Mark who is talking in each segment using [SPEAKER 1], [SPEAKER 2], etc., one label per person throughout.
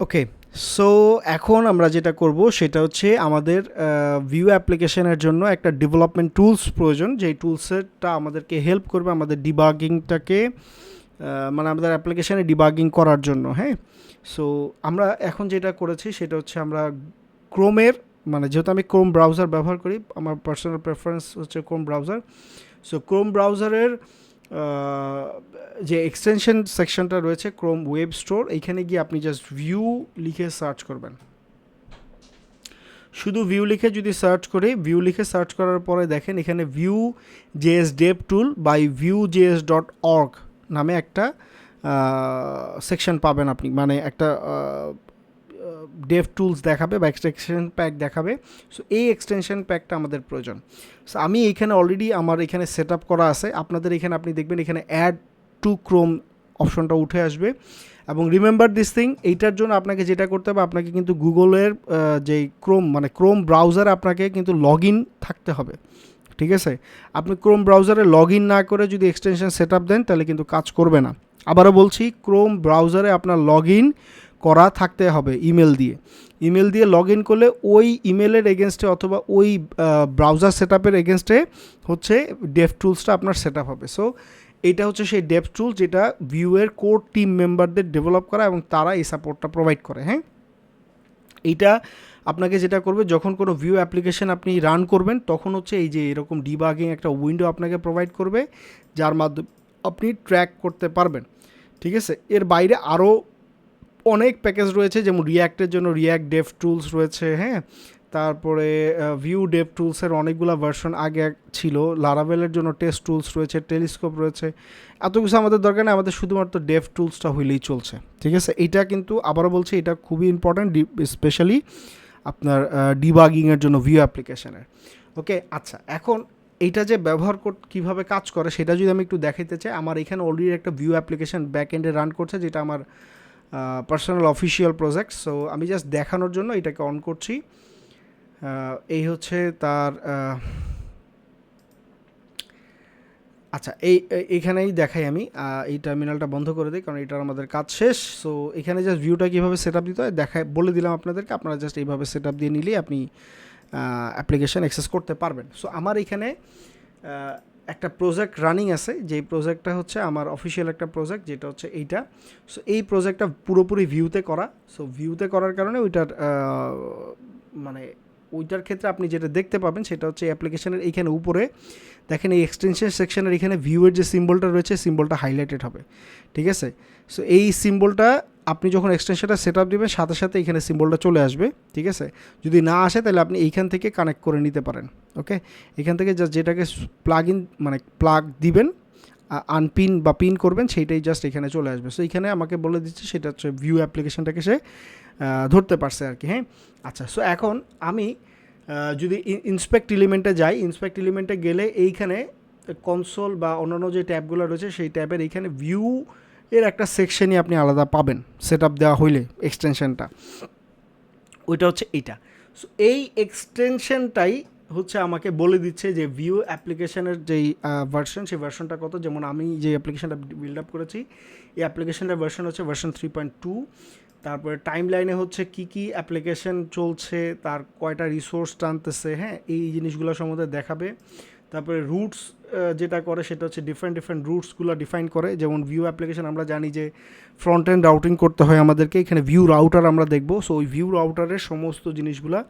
[SPEAKER 1] Okay so এখন আমরা যেটা করব সেটা হচ্ছে আমাদের ভিউ অ্যাপ্লিকেশনের জন্য একটা ডেভেলপমেন্ট টুলস প্রয়োজন, যেই টুলসেরটা আমাদেরকে হেল্প করবে আমাদের ডিবাগিংটাকে মানে আমাদের অ্যাপ্লিকেশানে ডিবাগিং করার জন্য হ্যাঁ? সো আমরা এখন যেটা করেছি সেটা হচ্ছে আমরা ক্রোমের মানে যেহেতু আমি ক্রোম ব্রাউজার ব্যবহার করি, আমার পার্সোনাল প্রেফারেন্স হচ্ছে ক্রোম ব্রাউজার সো ক্রোম ব্রাউজারের যে এক্সটেনশন সেকশনটা রয়েছে ক্রোম ওয়েব স্টোর এইখানে গিয়ে আপনি জাস্ট ভিউ লিখে সার্চ করবেন। শুধু ভিউ লিখে যদি সার্চ করি ভিউ লিখে সার্চ করার পরে দেখেন এখানে Vue JS dev tool by Vue JS dot org নামে একটা সেকশন পাবেন আপনি। মানে একটা ডেভ টুলস দেখাবে বা এক্সটেনশন প্যাক দেখাবে। সো এই এক্সটেনশন প্যাকটা আমাদের প্রয়োজন। সো আমি এইখানে অলরেডি আমার এখানে সেট করা আছে। আপনাদের এখানে আপনি দেখবেন এখানে অ্যাড টু ক্রোম অপশনটা উঠে আসবে। এবং রিমেম্বার দিস থিং এইটার জন্য আপনাকে যেটা করতে হবে, আপনাকে কিন্তু গুগলের যে ক্রোম মানে ক্রোম ব্রাউজার আপনাকে কিন্তু লগ থাকতে হবে। ঠিক আছে? আপনি ক্রোম ব্রাউজারে লগ না করে যদি এক্সটেনশন সেট দেন, তাহলে কিন্তু কাজ করবে না। আবারও বলছি ক্রোম ব্রাউজারে আপনার লগ ইন করা থাকতে হবে ইমেল দিয়ে। ইমেল দিয়ে লগ ইন করলে ওই ইমেলের এগেনস্টে অথবা ওই ব্রাউজার সেট আপের এগেনস্টে হচ্ছে ডেভ টুলসটা আপনার সেট আপ হবে। সো এটা হচ্ছে সেই ডেভ টুল যেটা ভিউয়ের কোর টিম মেম্বারদের ডেভেলপ করা এবং তারা এই সাপোর্টটা প্রোভাইড করে হ্যাঁ? এইটা আপনাকে যেটা করবে, যখন কোনো ভিউ অ্যাপ্লিকেশন আপনি রান করবেন, তখন হচ্ছে এই যে এরকম ডিবাগিং একটা উইন্ডো আপনাকে প্রোভাইড করবে, যার মাধ্যমে আপনি ট্র্যাক করতে পারবেন। ঠিক আছে? এর বাইরে আরও অনেক প্যাকেজ রয়েছে যেমন রিয়্যাক্টের জন্য রিয়্যাক্ট ডেভ টুলস রয়েছে হ্যাঁ? তারপরে ভিউ ডেভ টুলসের অনেকগুলো ভার্সন আগে ছিল। লারাভেলের জন্য টেস্ট টুলস রয়েছে টেলিস্কোপ রয়েছে। এত কিছু আমাদের দরকার নেই, আমাদের শুধুমাত্র ডেভ টুলসটা হইলেই চলছে। ঠিক আছে? এটা কিন্তু, আবারও বলছি, এটা খুবই ইম্পর্ট্যান্ট স্পেশালি আপনার ডিবাগিংয়ের জন্য ভিউ অ্যাপ্লিকেশনের ওকে আচ্ছা এখন এইটা যে ব্যবহার কীভাবে কাজ করে সেটা যদি আমি একটু দেখাইতে চাই, আমার এখানে অলরেডি একটা ভিউ অ্যাপ্লিকেশন ব্যাক এন্ডে রান করছে, যেটা আমার পার্সোনাল অফিসিয়াল প্রজেক্ট সো আমি জাস্ট দেখানোর জন্য এটাকে অন করছি। এই হচ্ছে তার আচ্ছা এই এইখানেই দেখাই আমি। এই টার্মিনালটা বন্ধ করে দিই, কারণ এটার আমাদের কাজ শেষ। সো এখানে জাস্ট ভিউটা কীভাবে সেট আপ দিতে হয় দেখায় বলে দিলাম আপনাদেরকে। আপনারা জাস্ট এইভাবে সেট আপ দিয়ে নিলেই আপনি অ্যাপ্লিকেশান অ্যাক্সেস করতে পারবেন। সো আমার এখানে একটা প্রজেক্ট রানিং আছে। যেই প্রজেক্টটা হচ্ছে আমার অফিসিয়াল একটা প্রজেক্ট যেটা হচ্ছে এইটা। সো এই প্রজেক্টটা পুরোপুরি ভিউতে করা। সো ভিউতে করার কারণে ওইটার মানে ওইটার ক্ষেত্রে আপনি যেটা দেখতে পাবেন, সেটা হচ্ছে অ্যাপ্লিকেশনের এইখানে উপরে। দেখেন এই এক্সটেনশন সেকশনের এখানে ভিউয়ের যে সিম্বলটা রয়েছে সিম্বলটা হাইলাইটেড হবে। ঠিক আছে? সো এই সিম্বলটা আপনি যখন এক্সটেনশনটা সেট আপ দেবেন, সাথে সাথে এখানে সিম্বলটা চলে আসবে, ঠিক আছে? যদি না আসে, তাহলে আপনি এইখান থেকে কানেক্ট করে নিতে পারেন ওকে এখান থেকে জাস্ট যেটাকে প্লাগ ইন মানে প্লাগ দিবেন আনপিন বা পিন করবেন, সেইটাই জাস্ট এখানে চলে আসবে। সো এখানে আমাকে বলে দিচ্ছে, সেটা হচ্ছে ভিউ অ্যাপ্লিকেশনটাকে সে ধরতে পারছে আর কি হ্যাঁ? আচ্ছা সো এখন আমি যদি ইন্সপেক্ট এলিমেন্টে যাই ইন্সপেক্ট এলিমেন্টে গেলে এইখানে কনসোল বা অন্যান্য যে ট্যাবগুলো রয়েছে, সেই ট্যাবের এইখানে ভিউ এর একটা সেকশনই আপনি আলাদা পাবেন সেট আপ দেওয়া হইলে এক্সটেনশনটা ওইটা হচ্ছে এইটা। সো এই এক্সটেনশনটাই হচ্ছে আমাকে বলে দিচ্ছে যে ভিউ অ্যাপ্লিকেশনের যেই ভার্সন সেই ভার্সনটা কত। যেমন আমি যে অ্যাপ্লিকেশনটা বিল্ড আপ করেছি, এই অ্যাপ্লিকেশনটার ভার্সন হচ্ছে ভার্সন থ্রি পয়েন্ট টু তারপরে টাইম লাইনে হচ্ছে কি কি অ্যাপ্লিকেশন চলছে, তার কয়টা রিসোর্স টানতেছে হ্যাঁ এই জিনিসগুলো সম্বন্ধে দেখাবে। তারপরে রুটস যেটা করে সেটা হচ্ছে ডিফারেন্ট ডিফারেন্ট রুটসগুলো ডিফাইন করে। যেমন ভিউ অ্যাপ্লিকেশন আমরা জানি যে ফ্রন্ট এন্ড রাউটিং করতে হয় আমাদেরকে, এখানে ভিউ রাউটার আমরা দেখব। সো ওই ভিউ রাউটারের সমস্ত জিনিসগুলা,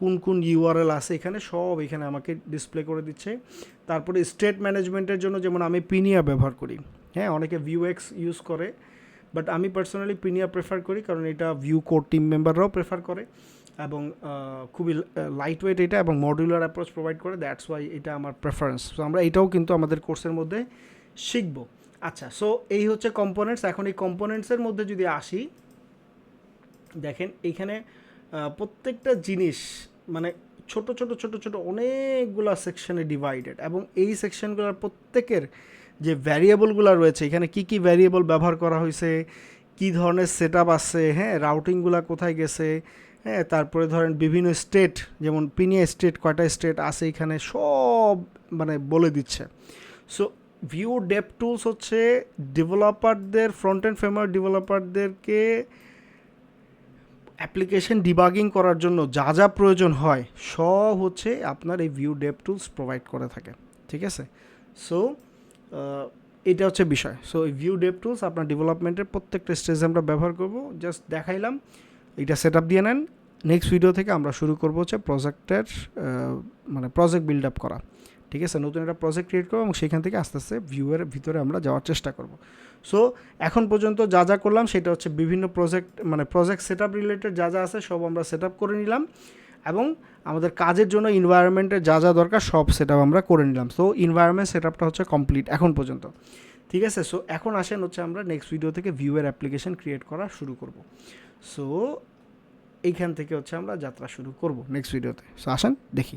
[SPEAKER 1] কোন কোন ইউআরএল আছে এখানে, সব এখানে আমাকে ডিসপ্লে করে দিচ্ছে। তারপরে স্টেট ম্যানেজমেন্টের জন্য যেমন আমি পিনিয়া ব্যবহার করি। হ্যাঁ অনেকে ভিউ এক্স ইউজ করে বাট আমি পার্সোনালি পিনিয়া প্রেফার করি, কারণ এটা ভিউ কোর টিম মেম্বাররাও প্রেফার করে। এবং খুবই লাইট ওয়েট এটা এবং মডুলার অ্যাপ্রোচ প্রোভাইড করে দ্যাটস ওয়াই এটা আমার প্রেফারেন্স সো আমরা এটাও কিন্তু আমাদের কোর্সের মধ্যে শিখব। আচ্ছা সো এই হচ্ছে কম্পোনেন্টস এখন এই কম্পোনেন্টসের মধ্যে যদি আসি, দেখেন এইখানে প্রত্যেকটা জিনিস মানে ছোট ছোট ছোট ছোট অনেকগুলো সেকশনে ডিভাইডেড এবং এই সেকশনগুলোর প্রত্যেকের যে ভ্যারিয়েবলগুলো রয়েছে, এখানে কি কি ভ্যারিয়েবল ব্যবহার করা হয়েছে কি ধরনের সেট আছে হ্যাঁ রাউটিংগুলো কোথায় গেছে হ্যাঁ তারপরে ধরেন বিভিন্ন স্টেট যেমন পিনিয়া স্টেট কয়টা স্টেট আছে এখানে সব মানে বলে দিচ্ছে। সো ভিউ ডেপ টুলস হচ্ছে ডেভেলপারদের ফ্রন্ট অ্যান্ড ফেমার ডেভেলপারদেরকে অ্যাপ্লিকেশন ডিবাগিং করার জন্য যা যা প্রয়োজন হয়, সব হচ্ছে আপনার এই ভিউ ডেপ টুলস প্রোভাইড করে থাকে। ঠিক আছে? সো এটা হচ্ছে বিষয়। সো এই ভিউ ডেপ টুলস আপনার ডেভেলপমেন্টের প্রত্যেকটা স্টেজে আমরা ব্যবহার করব। জাস্ট দেখাইলাম। এটা সেট আপ দিয়ে নেন। নেক্সট ভিডিও থেকে আমরা শুরু করব হচ্ছে প্রজেক্টের মানে প্রজেক্ট বিল্ড আপ করা। ঠিক আছে? নতুন একটা প্রজেক্ট ক্রিয়েট করব এবং সেখান থেকে আস্তে আস্তে ভিউয়ের ভিতরে আমরা যাওয়ার চেষ্টা করব। সো এখন পর্যন্ত যা যা করলাম সেটা হচ্ছে বিভিন্ন প্রজেক্ট মানে প্রজেক্ট সেট আপ রিলেটেড যা যা আছে সব আমরা সেট আপ করে নিলাম এবং আমাদের কাজের জন্য ইনভায়রনমেন্টের যা যা দরকার সব সেট আপ আমরা করে নিলাম। সো ইনভায়রনমেন্ট সেট আপটা হচ্ছে কমপ্লিট এখন পর্যন্ত। ঠিক আছে? সো এখন আসেন হচ্ছে আমরা নেক্সট ভিডিও থেকে ভিউয়ের অ্যাপ্লিকেশন ক্রিয়েট করা শুরু করব। সো এইখান থেকে হচ্ছে আমরা যাত্রা শুরু করব নেক্সট ভিডিওতে সো আসেন দেখি।